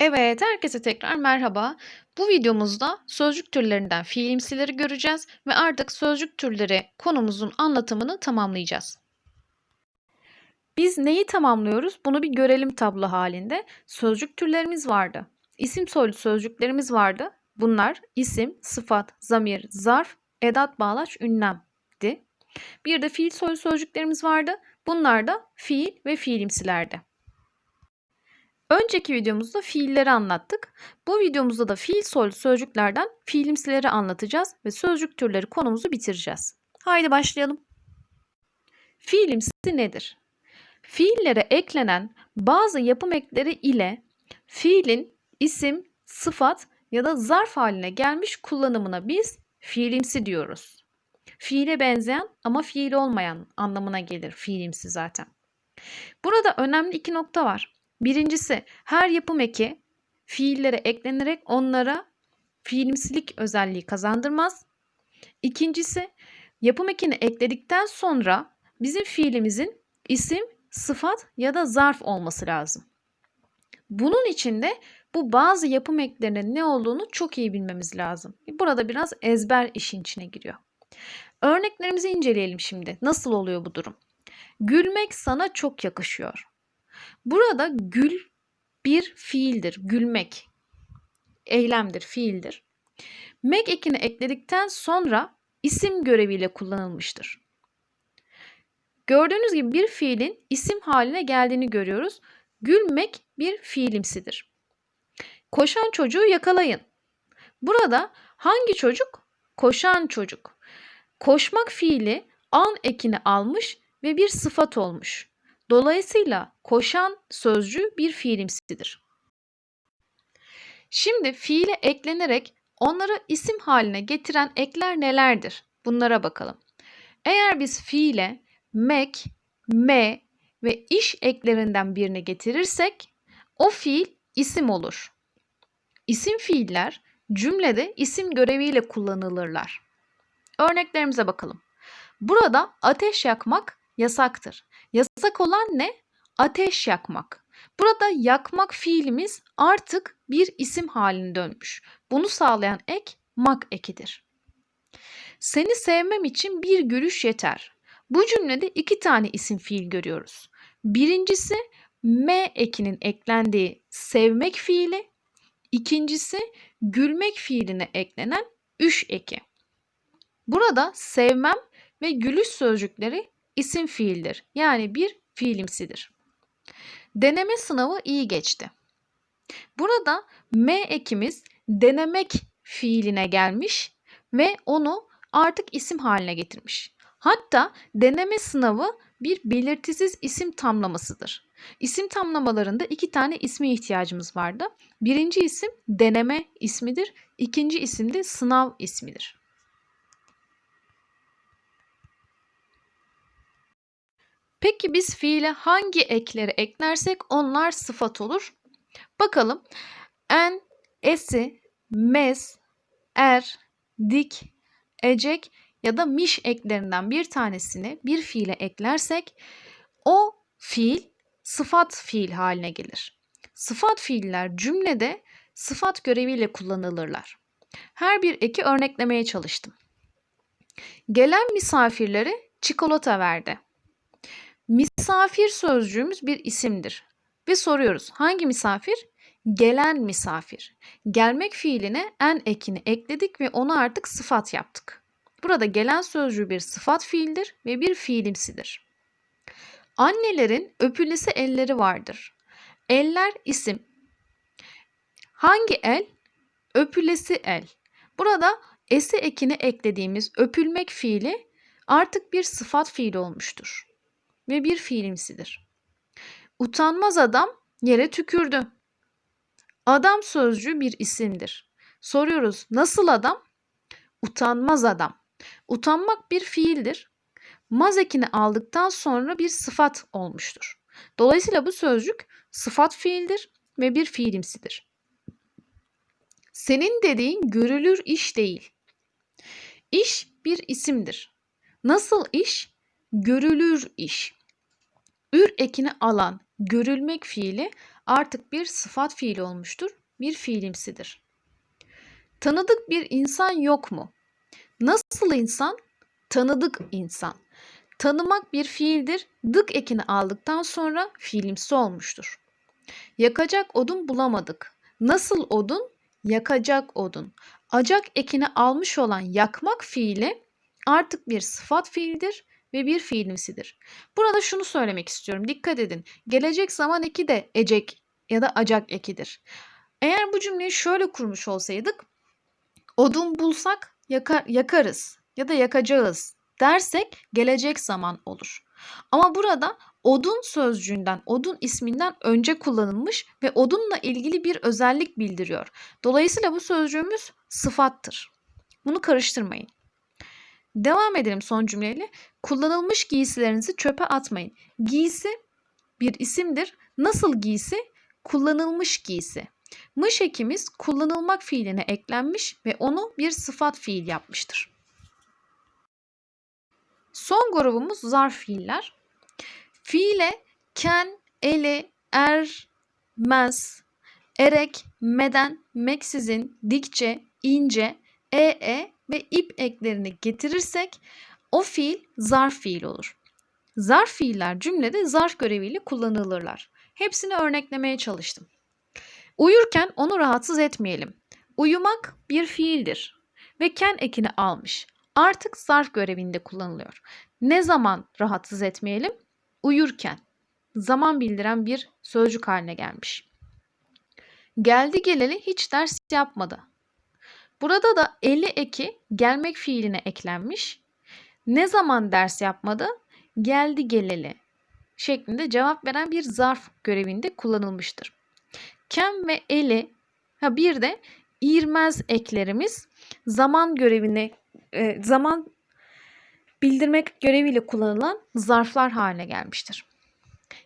Evet, herkese tekrar merhaba. Bu videomuzda sözcük türlerinden fiilimsileri göreceğiz ve artık sözcük türleri konumuzun anlatımını tamamlayacağız. Biz neyi tamamlıyoruz? Bunu bir görelim tablo halinde. Sözcük türlerimiz vardı. İsim soylu sözcüklerimiz vardı. Bunlar isim, sıfat, zamir, zarf, edat, bağlaç, ünlemdi. Bir de fiil soylu sözcüklerimiz vardı. Bunlar da fiil ve fiilimsilerdi. Önceki videomuzda fiilleri anlattık. Bu videomuzda da fiil soylu sözcüklerden fiilimsileri anlatacağız ve sözcük türleri konumuzu bitireceğiz. Haydi başlayalım. Fiilimsi nedir? Fiillere eklenen bazı yapım ekleri ile fiilin isim, sıfat ya da zarf haline gelmiş kullanımına biz fiilimsi diyoruz. Fiile benzeyen ama fiil olmayan anlamına gelir fiilimsi zaten. Burada önemli iki nokta var. Birincisi her yapım eki fiillere eklenerek onlara fiilimsilik özelliği kazandırmaz. İkincisi yapım ekini ekledikten sonra bizim fiilimizin isim, sıfat ya da zarf olması lazım. Bunun için de bu bazı yapım eklerinin ne olduğunu çok iyi bilmemiz lazım. Burada biraz ezber işin içine giriyor. Örneklerimizi inceleyelim şimdi. Nasıl oluyor bu durum? Gülmek sana çok yakışıyor. Burada gül bir fiildir. Gülmek. Eylemdir, fiildir. Mek ekini ekledikten sonra isim göreviyle kullanılmıştır. Gördüğünüz gibi bir fiilin isim haline geldiğini görüyoruz. Gülmek bir fiilimsidir. Koşan çocuğu yakalayın. Burada hangi çocuk? Koşan çocuk. Koşmak fiili an ekini almış ve bir sıfat olmuş. Dolayısıyla koşan sözcüğü bir fiilimsidir. Şimdi fiile eklenerek onları isim haline getiren ekler nelerdir? Bunlara bakalım. Eğer biz fiile mek, me ve iş eklerinden birini getirirsek o fiil isim olur. İsim fiiller cümlede isim göreviyle kullanılırlar. Örneklerimize bakalım. Burada ateş yakmak yasaktır. Yasak olan ne? Ateş yakmak. Burada yakmak fiilimiz artık bir isim haline dönmüş. Bunu sağlayan ek mak ekidir. Seni sevmem için bir gülüş yeter. Bu cümlede iki tane isim fiil görüyoruz. Birincisi me ekinin eklendiği sevmek fiili. İkincisi gülmek fiiline eklenen üş eki. Burada sevmem ve gülüş sözcükleri isim fiildir. Yani bir fiilimsidir. Deneme sınavı iyi geçti. Burada M ekimiz denemek fiiline gelmiş ve onu artık isim haline getirmiş. Hatta deneme sınavı bir belirtisiz isim tamlamasıdır. İsim tamlamalarında iki tane isme ihtiyacımız vardı. Birinci isim deneme ismidir. İkinci isim de sınav ismidir. Peki biz fiile hangi ekleri eklersek onlar sıfat olur? Bakalım. En, esi, mes, er, dik, ecek ya da miş eklerinden bir tanesini bir fiile eklersek o fiil sıfat fiil haline gelir. Sıfat fiiller cümlede sıfat göreviyle kullanılırlar. Her bir eki örneklemeye çalıştım. Gelen misafirlere çikolata verdi. Misafir sözcüğümüz bir isimdir. Ve soruyoruz hangi misafir? Gelen misafir. Gelmek fiiline en ekini ekledik ve onu artık sıfat yaptık. Burada gelen sözcüğü bir sıfat fiildir ve bir fiilimsidir. Annelerin öpülesi elleri vardır. Eller isim. Hangi el? Öpülesi el. Burada esi ekini eklediğimiz öpülmek fiili artık bir sıfat fiili olmuştur ve bir fiilimsidir. Utanmaz adam yere tükürdü. Adam sözcüğü bir isimdir. Soruyoruz nasıl adam? Utanmaz adam. Utanmak bir fiildir. Maz ekini aldıktan sonra bir sıfat olmuştur. Dolayısıyla bu sözcük sıfat fiildir ve bir fiilimsidir. Senin dediğin görülür iş değil. İş bir isimdir. Nasıl iş? Görülür iş. Ür ekini alan görülmek fiili artık bir sıfat fiili olmuştur. Bir fiilimsidir. Tanıdık bir insan yok mu? Nasıl insan? Tanıdık insan. Tanımak bir fiildir. Dık ekini aldıktan sonra fiilimsi olmuştur. Yakacak odun bulamadık. Nasıl odun? Yakacak odun. Acak ekini almış olan yakmak fiili artık bir sıfat fiildir ve bir fiilimsidir. Burada şunu söylemek istiyorum. Dikkat edin. Gelecek zaman eki de ecek ya da acak ekidir. Eğer bu cümleyi şöyle kurmuş olsaydık odun bulsak yakar, yakarız ya da yakacağız dersek gelecek zaman olur. Ama burada odun sözcüğünden, odun isminden önce kullanılmış ve odunla ilgili bir özellik bildiriyor. Dolayısıyla bu sözcüğümüz sıfattır. Bunu karıştırmayın. Devam edelim son cümleyle. Kullanılmış giysilerinizi çöpe atmayın. Giysi bir isimdir. Nasıl giysi? Kullanılmış giysi. Mış ekimiz kullanılmak fiiline eklenmiş ve onu bir sıfat fiil yapmıştır. Son grubumuz zarf fiiller. Fiile ken, eli, er, mez, erek, meden, meksizin, dikçe, ince, ee ve ip eklerini getirirsek o fiil zarf fiil olur. Zarf fiiller cümlede zarf göreviyle kullanılırlar. Hepsini örneklemeye çalıştım. Uyurken onu rahatsız etmeyelim. Uyumak bir fiildir ve ken ekini almış. Artık zarf görevinde kullanılıyor. Ne zaman rahatsız etmeyelim? Uyurken. Zaman bildiren bir sözcük haline gelmiş. Geldi geleli hiç ders yapmadı. Burada da eli eki gelmek fiiline eklenmiş. Ne zaman ders yapmadı? Geldi geleli şeklinde cevap veren bir zarf görevinde kullanılmıştır. Kem ve eli ha bir de İrmez eklerimiz zaman görevine zaman bildirmek göreviyle kullanılan zarflar haline gelmiştir.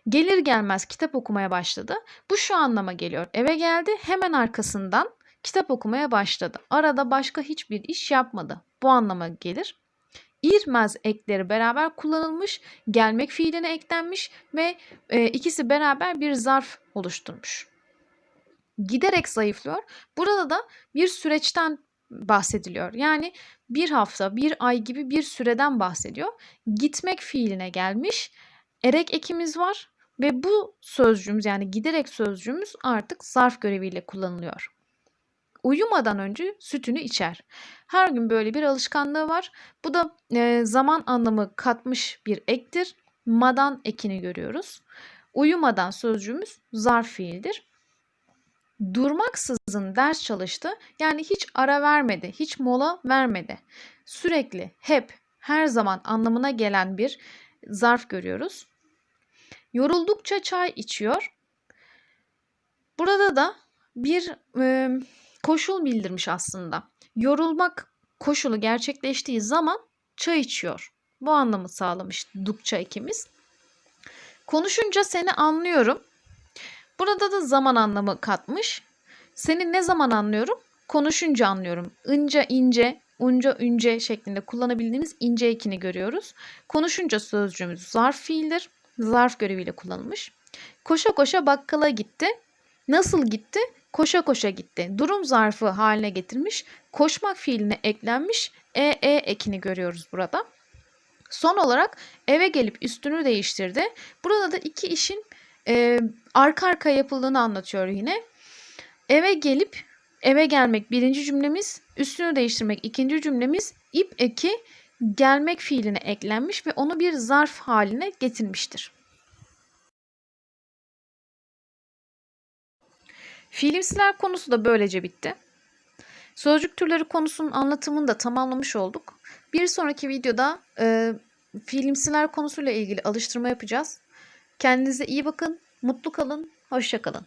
Gelir gelmez kitap okumaya başladı. Bu şu anlama geliyor. Eve geldi hemen arkasından kitap okumaya başladı. Arada başka hiçbir iş yapmadı. Bu anlama gelir. İrmez ekleri beraber kullanılmış, gelmek fiiline eklenmiş ve e, ikisi beraber bir zarf oluşturmuş. Giderek zayıflıyor. Burada da bir süreçten bahsediliyor. Yani bir hafta, bir ay gibi bir süreden bahsediyor. Gitmek fiiline gelmiş. Erek ekimiz var ve bu sözcüğümüz yani giderek sözcüğümüz artık zarf göreviyle kullanılıyor. Uyumadan önce sütünü içer. Her gün böyle bir alışkanlığı var. Bu da e, zaman anlamı katmış bir ektir. Madan ekini görüyoruz. Uyumadan sözcüğümüz zarf fiildir durmaksızın ders çalıştı. Yani hiç ara vermedi, hiç mola vermedi. Sürekli, hep, her zaman anlamına gelen bir zarf görüyoruz. Yoruldukça çay içiyor. Burada da bir e, koşul bildirmiş aslında. Yorulmak koşulu gerçekleştiği zaman çay içiyor. Bu anlamı sağlamış dukça ikimiz. Konuşunca seni anlıyorum. Burada da zaman anlamı katmış. Seni ne zaman anlıyorum? Konuşunca anlıyorum. Inca, ince, unca, ünce şeklinde kullanabildiğimiz ince ekini görüyoruz. Konuşunca sözcüğümüz zarf fiildir. Zarf göreviyle kullanılmış. Koşa koşa bakkala gitti. Nasıl gitti? Koşa koşa gitti. Durum zarfı haline getirmiş. Koşmak fiiline eklenmiş. E, e ekini görüyoruz burada. Son olarak eve gelip üstünü değiştirdi. Burada da iki işin e, arka arka yapıldığını anlatıyor yine. Eve gelip eve gelmek birinci cümlemiz, üstünü değiştirmek ikinci cümlemiz, ip eki gelmek fiiline eklenmiş ve onu bir zarf haline getirmiştir. Fiilimsiler konusu da böylece bitti. Sözcük türleri konusunun anlatımını da tamamlamış olduk. Bir sonraki videoda e, fiilimsiler konusuyla ilgili alıştırma yapacağız. Kendinize iyi bakın, mutlu kalın, hoşça kalın.